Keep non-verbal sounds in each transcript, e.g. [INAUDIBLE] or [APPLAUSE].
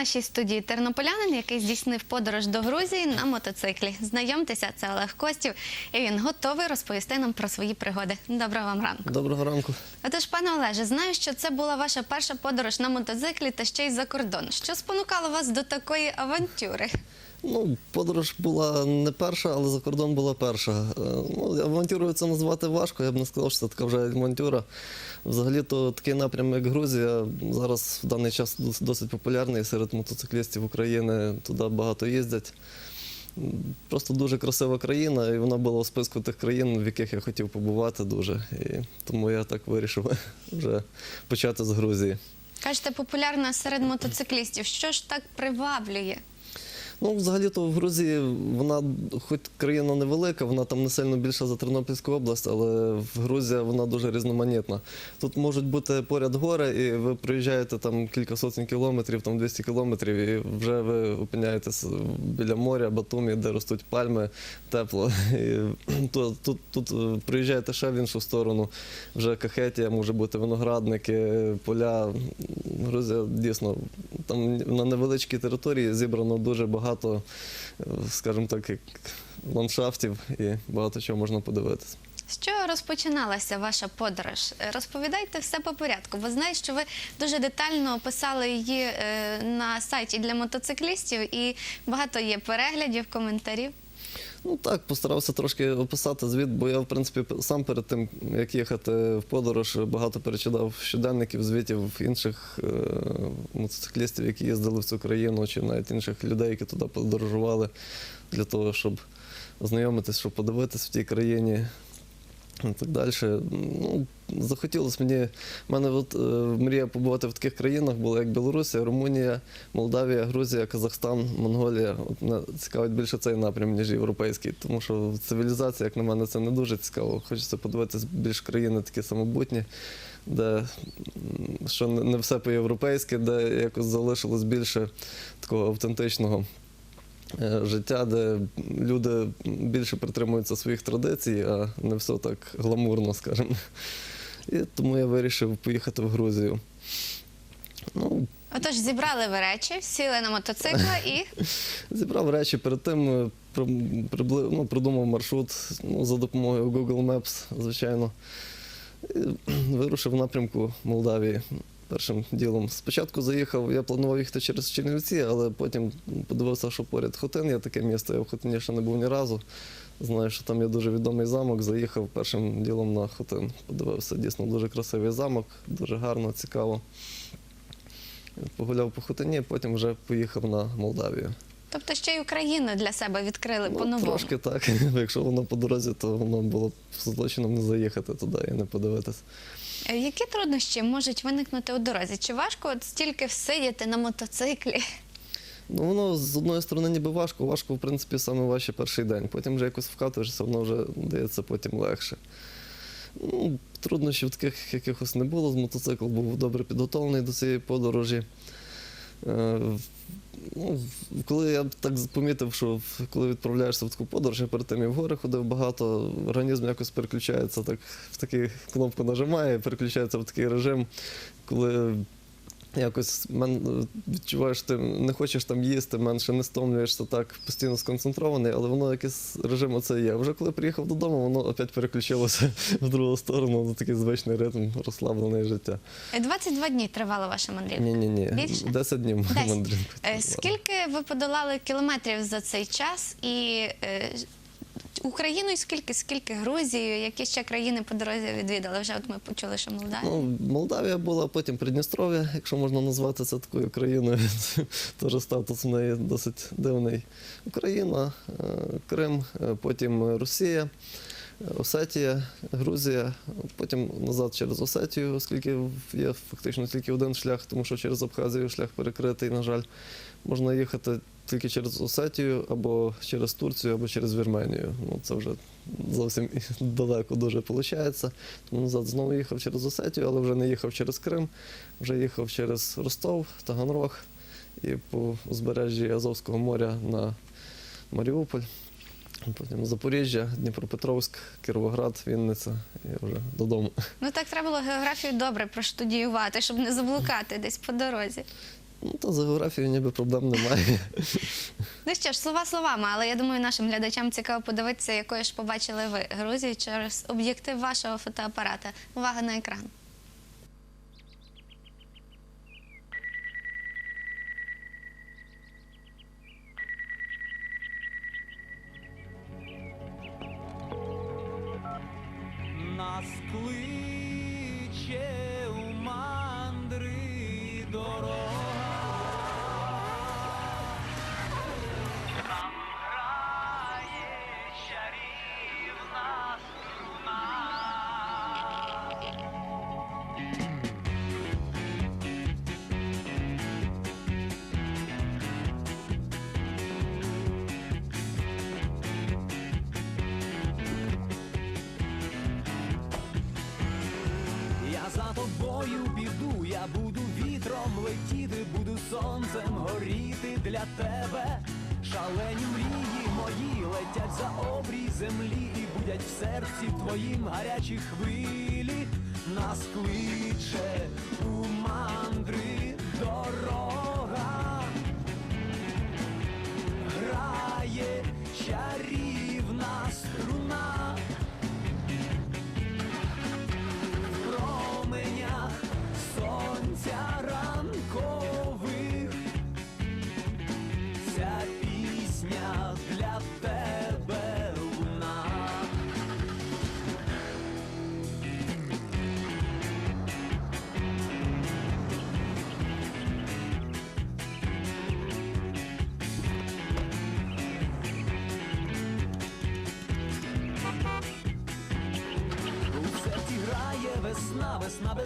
нашій студії тернополянин, який здійснив подорож до Грузії на мотоциклі. Знайомтеся, це Олег Костів, і він готовий розповісти нам про свої пригоди. Доброго вам ранку. Доброго ранку. Отож, пане Олеже, знаю, що це була ваша перша подорож на мотоциклі та ще й за кордон. Що спонукало вас до такої авантюри? Ну, подорож була не перша, але за кордон була перша. Е, Ну, авантюрою це назвати важко, я б не сказав, що це така вже авантюра. Взагалі-то такий напрям, як Грузія, зараз в даний час досить популярний серед мотоциклістів України. Туди багато їздять. Просто дуже красива країна, і вона була у списку тих країн, в яких я хотів побувати дуже. І тому я так вирішив [LAUGHS] вже почати з Грузії. Кажете, популярна серед мотоциклістів. Що ж так приваблює? Ну, взагалі-то в Грузії вона, хоч країна невелика, вона там не сильно більша за Тернопільську область, але в Грузія вона дуже різноманітна. Тут можуть бути поряд гори, і ви приїжджаєте там кілька сотень кілометрів, там 200 кілометрів, і вже ви опиняєтесь біля моря, Батумі, де ростуть пальми, тепло. І [CLEARS THROAT] тут, тут, тут е, приїжджаєте ще в іншу сторону, вже Кахетія, може бути виноградники, поля. Грузія дійсно там на невеличкій території зібрано дуже багато, е, скажімо так, як ландшафтів і багато чого можна подивитися. Чого розпочиналася ваша подорож? Е, Розповідайте все по порядку, бо знаю, що ви дуже детально описали її е, на сайті для мотоциклістів, і багато є переглядів, коментарів. Ну так, постарався трошки описати звіт, бо я, в принципі, сам перед тим, як їхати в подорож, багато перечитав щоденників, звітів інших е, мотоциклістів, які їздили в цю країну, чи навіть інших людей, які туди подорожували, для того, щоб ознайомитись, щоб подивитись в тій країні. І так далі. Ну, захотілося мені. У мене от, е, мрія побувати в таких країнах була, як Білорусія, Румунія, Молдавія, Грузія, Казахстан, Монголія. От мене цікавить більше цей напрям, ніж європейський. Тому що цивілізація, як на мене, це не дуже цікаво. Хочеться подивитися більш країни такі самобутні, де що не все по-європейськи, де якось залишилось більше такого автентичного життя, де люди більше притримуються своїх традицій, а не все так гламурно, скажімо. І тому я вирішив поїхати в Грузію. Ну, Отож, зібрали ви речі, сіли на мотоцикла і [LAUGHS] зібрав речі перед тим, е, прибли- ну, продумав маршрут ну, за допомогою Google Maps, звичайно. І [CLEARS THROAT] вирушив в напрямку Молдавії. Першим ділом. Спочатку заїхав, я планував їхати через Чернівці, але потім подивився, що поряд Хотин є таке місто. Я в Хотині ще не був ні разу. Знаю, що там є дуже відомий замок. Заїхав першим ділом на Хотин. Подивився, дійсно дуже красивий замок, дуже гарно, цікаво. Погуляв по Хотині, потім вже поїхав на Молдавію. Тобто ще й Україну для себе відкрили Ну, по-новому. трошки так. [LAUGHS] Якщо воно по дорозі, то воно було б злочином не заїхати туди і не подивитися. Е, Які труднощі можуть виникнути у дорозі? Чи важко от стільки всидіти на мотоциклі? Ну, воно з одної сторони ніби важко, важко, в принципі, саме ваші перший день. Потім вже якось вкатуєшся, воно вже дається потім легше. Ну, труднощів таких якихось не було. З мотоцикл був добре підготовлений до цієї подорожі. Е, Ну, коли я так помітив, що коли відправляєшся в таку подорож, я перед тим і в гори ходив багато, організм якось переключається, так в таку кнопку нажимає, переключається в такий режим, коли якось мен, відчуваєш, ти не хочеш там їсти, менше не стомлюєшся так, постійно сконцентрований, але воно якийсь режим оце є. Вже коли приїхав додому, воно опять переключилося [LAUGHS] в другу сторону, на такий звичний ритм, розслаблене життя. Е, 22 дні тривала ваша мандрівка. Ні, ні, ні. Більше? 10 днів Десять. мандрівки. Е, Скільки ви подолали кілометрів за цей час? І е, Україну і скільки, скільки Грузію, які ще країни по дорозі відвідали? Вже от ми почули, що Молдавія. Ну, Молдавія була, потім Придністров'я, якщо можна назвати це такою країною. [LAUGHS] Теж статус в неї досить дивний. Україна, е, Крим, е, потім Росія, е, Осетія, Грузія, потім назад через Осетію, оскільки є фактично тільки один шлях, тому що через Абхазію шлях перекритий, на жаль. Можна їхати тільки через Осетію, або через Турцію, або через Вірменію. Ну, це вже зовсім [LAUGHS] далеко дуже виходить. Тому назад знову їхав через Осетію, але вже не їхав через Крим, вже їхав через Ростов, Таганрог і по узбережжі Азовського моря на Маріуполь. Потім Запоріжжя, Дніпропетровськ, Кіровоград, Вінниця і вже додому. Ну так треба було географію добре проштудіювати, щоб не заблукати десь по дорозі. Ну, то з географією ніби проблем немає. [LAUGHS] Ну що ж, слова словами, але я думаю, нашим глядачам цікаво подивитися, якою ж побачили ви Грузію через об'єктив вашого фотоапарата. Увага на екран. Летіти, буду сонцем горіти для тебе. Шалені мрії мої летять за обрій землі і будять в серці твоїм гарячі хвилі. Нас кличе у мандри дорога.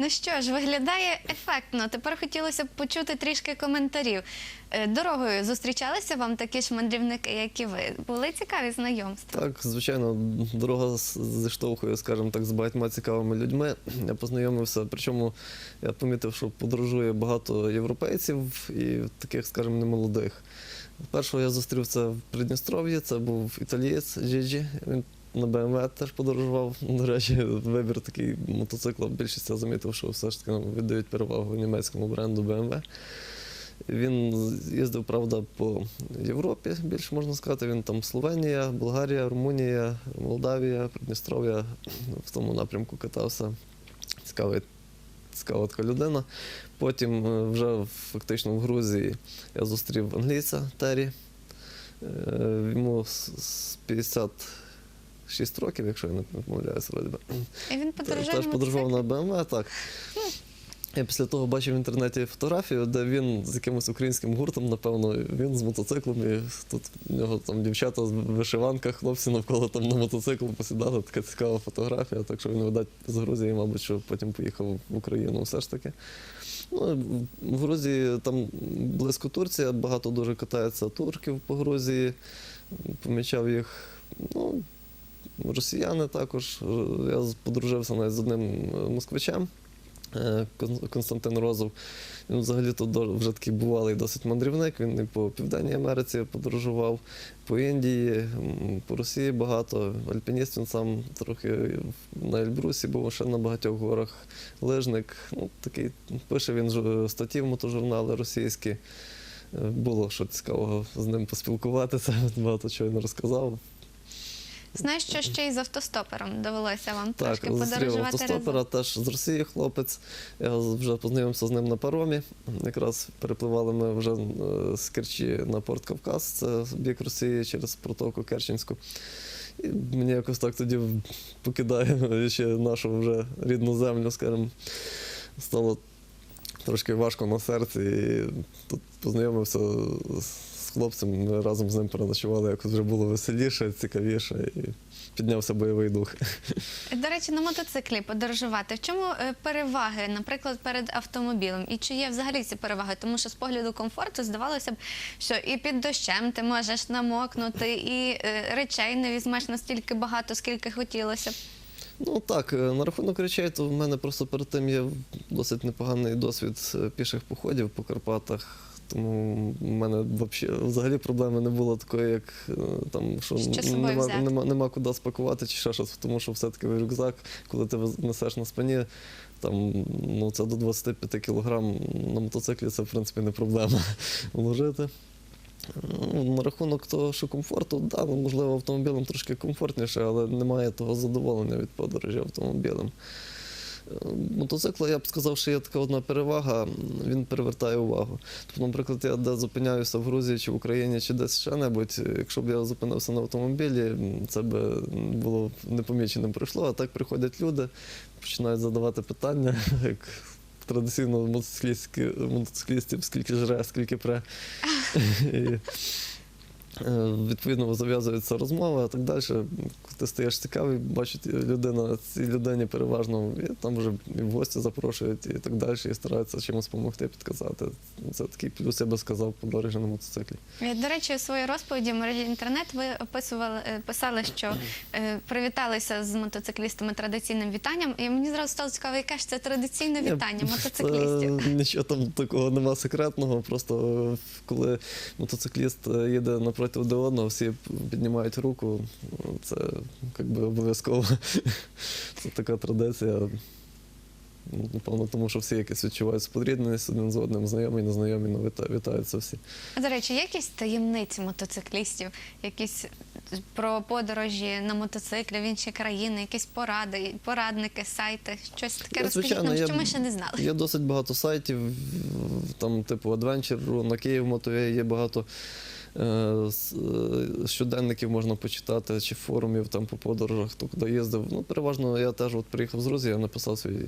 Ну що ж, виглядає ефектно. Тепер хотілося б почути трішки коментарів. Е, Дорогою зустрічалися вам такі ж мандрівники, як і ви? Були цікаві знайомства? Так, звичайно, дорога зіштовхує, скажімо так, з багатьма цікавими людьми. Я познайомився, причому я помітив, що подорожує багато європейців і таких, скажімо, немолодих. Першого я зустрів це в Придністров'ї, це був італієць Джіджі. Він на БМВ теж подорожував. До речі, вибір такий мотоцикла. Більшість я замітив, що все ж таки віддають перевагу німецькому бренду BMW. Він їздив, правда, по Європі, більше можна сказати. Він там Словенія, Болгарія, Румунія, Молдавія, Придністров'я в тому напрямку катався. Цікавий. Цікава така людина. Потім е, вже фактично в Грузії я зустрів англійця Террі. Е, йому 50 6 років, якщо я не помиляюся, би. І він подорожав Теж на подорожував на БМВ, так. Я після того бачив в інтернеті фотографію, де він з якимось українським гуртом, напевно, він з мотоциклом, і тут в нього там дівчата в вишиванках, хлопці навколо там на мотоциклу посідали. Така цікава фотографія. Так що він, видать, з Грузії, мабуть, що потім поїхав в Україну все ж таки. Ну, В Грузії там близько Турція, багато дуже катається турків по Грузії, помічав їх. ну, росіяни також. Я подружився навіть з одним е, москвичем. е, Константин Розов. Він взагалі-то вже такий бувалий досить мандрівник. Він і по Південній Америці подорожував, по Індії, по Росії багато. Альпініст він сам трохи на Ельбрусі був ще на багатьох горах. Лижник. Ну, такий, пише він статті в мотожурнали російські. Е, Було що цікавого з ним поспілкуватися, [LAUGHS] багато чого він розказав. Знаю, що ще й з автостопером довелося вам Так, трошки зустрів подорожувати автостопера, разом. теж з Росії хлопець. Я вже познайомився з ним на паромі. Якраз перепливали ми вже е, з Керчі на порт Кавказ, це бік Росії через протоку Керченську. І мені якось так тоді покидає [LAUGHS] ще нашу вже рідну землю, скажімо, стало трошки важко на серці. І тут познайомився з хлопцем, ми разом з ним переночували, якось вже було веселіше, цікавіше, і піднявся бойовий дух. До речі, на мотоциклі подорожувати. В чому е, переваги, наприклад, перед автомобілем? І чи є взагалі ці переваги? Тому що з погляду комфорту здавалося б, що і під дощем ти можеш намокнути, і е, речей не візьмеш настільки багато, скільки хотілося б. Ну так, е, на рахунок речей, то в мене просто перед тим є досить непоганий досвід е, піших походів по Карпатах. Тому в мене взагалі проблеми не було такої, як е, там, що Що нема, нема, нема куди спакувати чи ще щось, тому що все-таки рюкзак, коли ти несеш на спині, там, ну, це до 25 кілограм на мотоциклі це в принципі не проблема [LAUGHS] вложити. На рахунок того, що комфорту, да, ну, можливо, автомобілем трошки комфортніше, але немає того задоволення від подорожі автомобілем. Е, Мотоцикла, я б сказав, що є така одна перевага, він привертає увагу. Тобто, наприклад, я де зупиняюся в Грузії чи в Україні, чи десь ще небудь, якщо б я зупинився на автомобілі, це б було непоміченим пройшло, а так приходять люди, починають задавати питання, [LAUGHS] як традиційно мотоциклістів, скільки жре, скільки пре. [LAUGHS] Е, Відповідно, зав'язується розмова і так далі. Ти стаєш цікавий, бачить людина, цій людині переважно і там вже і в гості запрошують і так далі, і стараються чимось допомогти, підказати. Це такий плюс, я би сказав, подорожі на мотоциклі. Е, До речі, у своїй розповіді в мережі інтернет ви описували, е, писали, що привіталися з мотоциклістами традиційним вітанням. І мені зразу стало цікаво, яке ж це традиційне Ні, вітання мотоциклістів. Це [LAUGHS] нічого там такого нема секретного. Просто коли мотоцикліст їде напроти один одного, всі піднімають руку. Це якби обов'язково. [LAUGHS] Це така традиція. Ну, Напевно, тому що всі якось відчувають сподрідненість один з одним, знайомі, незнайомі, ну, віта- вітаються всі. До речі, є якісь таємниці мотоциклістів, якісь про подорожі на мотоциклі в інші країни, якісь поради, порадники, сайти, щось таке Я, розкажіть нам, що ми ще не знали. Є досить багато сайтів, там, типу Adventure, на Київ Мотові є багато е, е, щоденників можна почитати, чи форумів там по подорожах, хто куди їздив. Ну, переважно я теж от приїхав з Грузії, я написав свій,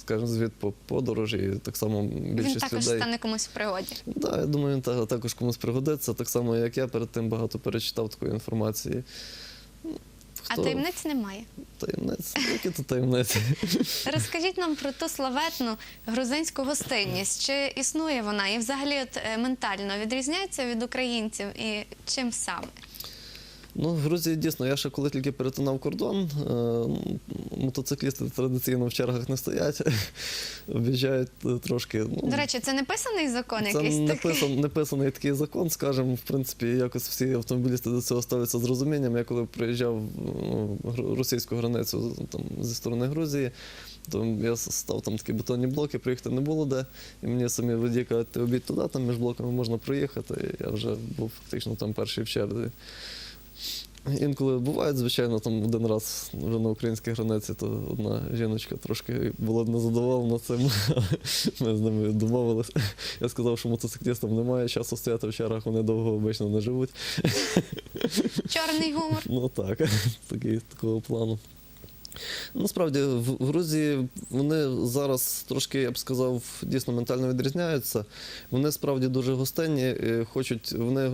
скажімо, звіт по подорожі, і так само Він також людей. стане комусь в пригоді. Да, я думаю, він та- також комусь пригодиться, так само, як я перед тим багато перечитав такої інформації. А хто- таємниць немає. Таємниць? Які то таємниці? [LAUGHS] Розкажіть нам про ту славетну грузинську гостинність. Чи існує вона і взагалі от, е, ментально відрізняється від українців і чим саме? Ну, в Грузії дійсно, я ще коли тільки перетинав кордон, е, мотоциклісти традиційно в чергах не стоять, [LAUGHS] об'їжджають е, трошки. Ну, До речі, це не писаний закон це якийсь не такий? писан, не писаний такий закон, скажімо, в принципі, якось всі автомобілісти до цього ставляться з розумінням. Я коли приїжджав ну, російську границю там, зі сторони Грузії, то я став там такі бетонні блоки, приїхати не було де. І мені самі водії кажуть, ти обід туди, там між блоками можна проїхати. І я вже був фактично там перший в черзі. Інколи бувають, звичайно, там один раз вже на українській границі, то одна жіночка трошки була незадоволена цим. [LAUGHS] Ми з ними домовилися. Я сказав, що мотоциклістам немає часу стояти в чарах, вони довго обично не живуть. Чорний гумор. Ну так, [LAUGHS] такий такого плану. Насправді в Грузії вони зараз трошки, я б сказав, дійсно ментально відрізняються. Вони справді дуже гостинні, е, хочуть, вони е,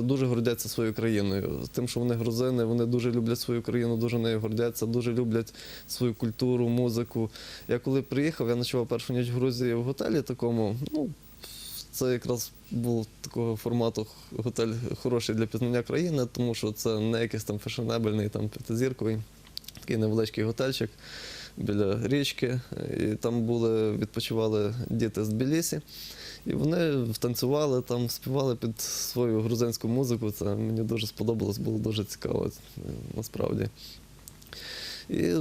дуже гордяться своєю країною. Тим, що вони грузини, вони дуже люблять свою країну, дуже нею гордяться, дуже люблять свою культуру, музику. Я коли приїхав, я ночував першу ніч в Грузії в готелі такому. Ну, це якраз був такого формату готель хороший для пізнання країни, тому що це не якийсь там фешенебельний, там п'ятизірковий, такий невеличкий готельчик біля річки. І там були, відпочивали діти з Тбілісі. І вони танцювали там, співали під свою грузинську музику. Це мені дуже сподобалось, було дуже цікаво насправді. І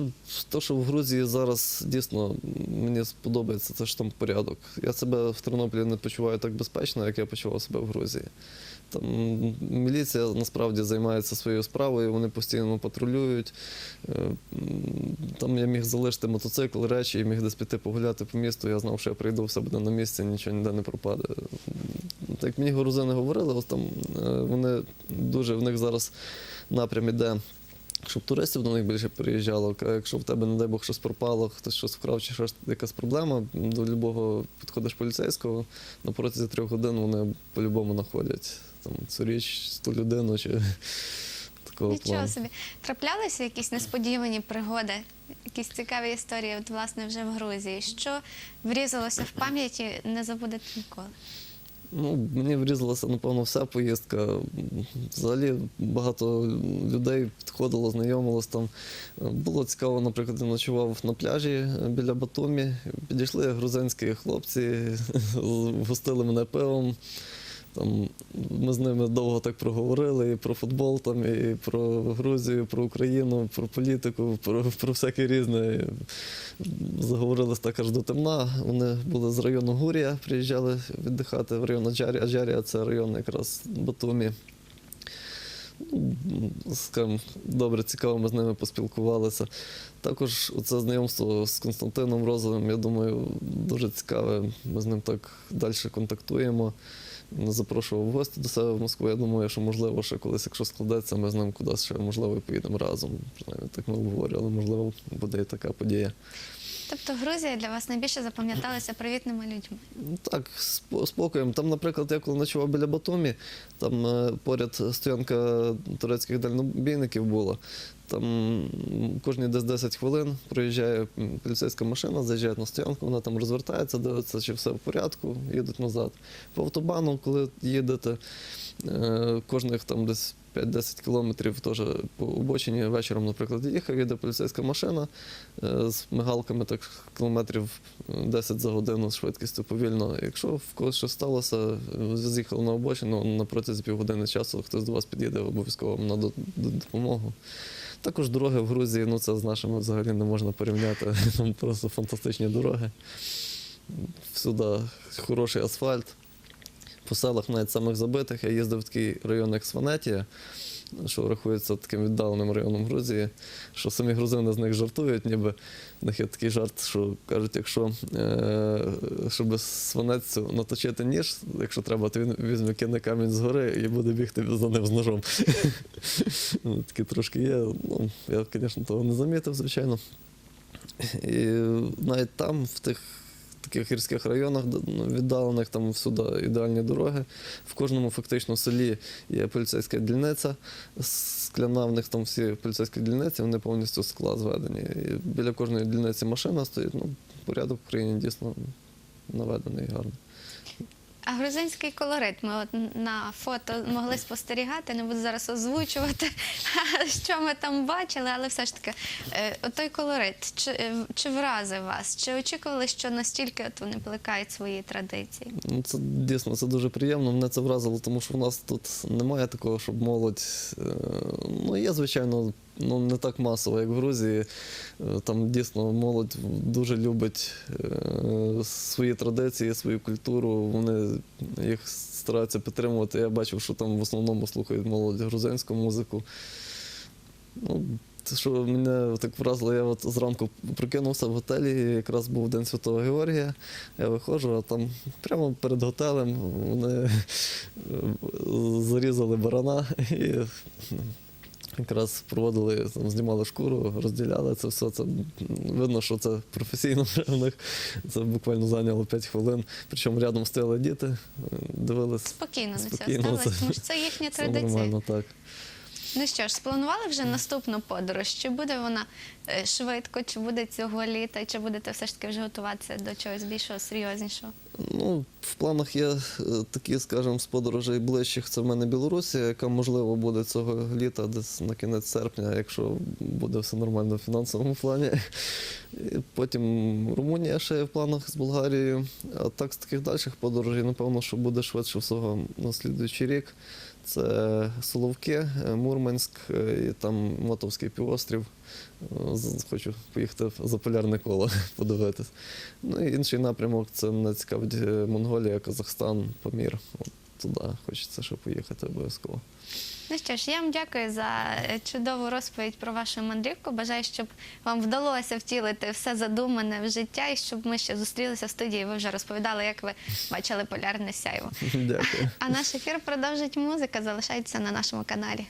те, що в Грузії зараз дійсно мені сподобається, це ж там порядок. Я себе в Тернополі не почуваю так безпечно, як я почував себе в Грузії. Там міліція насправді займається своєю справою, вони постійно патрулюють. Е, Там я міг залишити мотоцикл, речі, і міг десь піти погуляти по місту. Я знав, що я прийду, все буде на місці, нічого ніде не пропаде. Так мені грузини говорили, ось там е, вони дуже в них зараз напрям іде щоб туристів до них більше приїжджало. Якщо в тебе, не дай Бог, щось пропало, хтось щось вкрав чи щось якась проблема, до любого підходиш поліцейського, на протязі трьох годин вони по-любому знаходять там цю річ, ту людину чи [LAUGHS] такого Нічого плану. собі. Траплялися якісь несподівані пригоди, якісь цікаві історії, от, власне, вже в Грузії. Що врізалося в пам'яті, не забудете ніколи. Ну, мені врізалася, напевно, вся поїздка. Взагалі багато людей підходило, знайомилось там. Було цікаво, наприклад, я ночував на пляжі біля Батумі. Підійшли грузинські хлопці, [LAUGHS] гостили мене пивом. Там, ми з ними довго так проговорили і про футбол, там, і про Грузію, про Україну, про політику, про, про всяке різне. Заговорили так аж до темна. Вони були з району Гурія, приїжджали віддихати в район Аджарія. Аджарія це район якраз Батумі. Ну, добре, цікаво, ми з ними поспілкувалися. Також це знайомство з Константином Розовим, я думаю, дуже цікаве. Ми з ним так далі контактуємо. Запрошував в гості до себе в Москву. Я думаю, що можливо ще колись, якщо складеться, ми з ним кудись ще можливо і поїдемо разом. Принаймні, так ми обговорювали, можливо, буде і така подія. Тобто Грузія для вас найбільше запам'яталася привітними людьми. Так, спо- спокоєм. Там, наприклад, я коли ночував біля Батумі, там е, поряд стоянка турецьких дальнобійників була. Там кожні десь 10 хвилин проїжджає поліцейська машина, заїжджає на стоянку, вона там розвертається, дивиться, чи все в порядку, їдуть назад. По автобану, коли їдете, е, кожних там десь 5-10 кілометрів теж по обочині вечором, наприклад, їхав, їде поліцейська машина е, з мигалками так кілометрів 10 за годину з швидкістю повільно. Якщо в когось щось сталося, е, з'їхали на обочину, на протязі півгодини часу хтось до вас під'їде, обов'язково надасть допомогу. Також дороги в Грузії, ну це з нашими взагалі не можна порівняти. [LAUGHS] Там просто фантастичні дороги. Всюди хороший асфальт. По селах навіть самих забитих. Я їздив в такий район, як Сванетія, що рахується таким віддаленим районом Грузії, що самі грузини з них жартують, ніби в них є такий жарт, що кажуть, якщо е, щоб сванецю наточити ніж, якщо треба, то він візьме кине камінь згори і буде бігти за ним з ножом. [LAUGHS] Ну, Таке трошки є. Ну, я, звісно, того не замітив, звичайно. І навіть там, в тих таких гірських районах, ну, віддалених, там всюди ідеальні дороги. В кожному фактично селі є поліцейська дільниця, скляна в них там всі поліцейські дільниці, вони повністю скла зведені. І біля кожної дільниці машина стоїть. Ну, порядок в країні дійсно наведений гарно. А грузинський колорит ми от на фото могли спостерігати, не буду зараз озвучувати, [LAUGHS] що ми там бачили, але все ж таки, е, той колорит, чи, е, чи вразив вас? Чи очікували, що настільки от вони плекають свої традиції? Ну, це дійсно це дуже приємно. Мене це вразило, тому що в нас тут немає такого, щоб молодь. е, Ну, є, звичайно, ну не так масово, як в Грузії. Е, Там дійсно молодь дуже любить е, свої традиції, свою культуру. Вони їх стараються підтримувати. Я бачив, що там в основному слухають молодь грузинську музику. Ну, що мене так вразило, я от зранку прокинувся в готелі, якраз був День Святого Георгія. Я виходжу, а там прямо перед готелем вони е, зарізали барана і Якраз проводили, там, знімали шкуру, розділяли це все. Це видно, що це професійно [LAUGHS] вже в них. Це буквально зайняло 5 хвилин. Причому рядом стояли діти, дивилися. дивились. Спокійно на все Спокійно, ставились, тому що це їхня [LAUGHS] традиція. нормально, так. Ну що ж, спланували вже наступну подорож? Чи буде вона е, швидко, чи буде цього літа, чи будете все ж таки вже готуватися до чогось більшого, серйознішого? Ну, в планах є е, такі, скажімо, з подорожей ближчих. Це в мене Білорусія, яка можливо буде цього літа, десь на кінець серпня, якщо буде все нормально в фінансовому плані. І потім Румунія ще є в планах з Болгарією. А так з таких дальших подорожей, напевно, що буде швидше всього на слідуючий рік. Це Соловки, е, Мурманськ е, і там Мотовський півострів. Е, Хочу поїхати в заполярне коло [LAUGHS] подивитись. Ну і інший напрямок це мене цікавить Монголія, Казахстан, Памір. От туди хочеться ще поїхати обов'язково. Ну що ж, я вам дякую за е, чудову розповідь про вашу мандрівку. Бажаю, щоб вам вдалося втілити все задумане в життя і щоб ми ще зустрілися в студії. Ви вже розповідали, як ви бачили полярне сяйво. Дякую. А наш ефір продовжить музика. Залишайтеся на нашому каналі.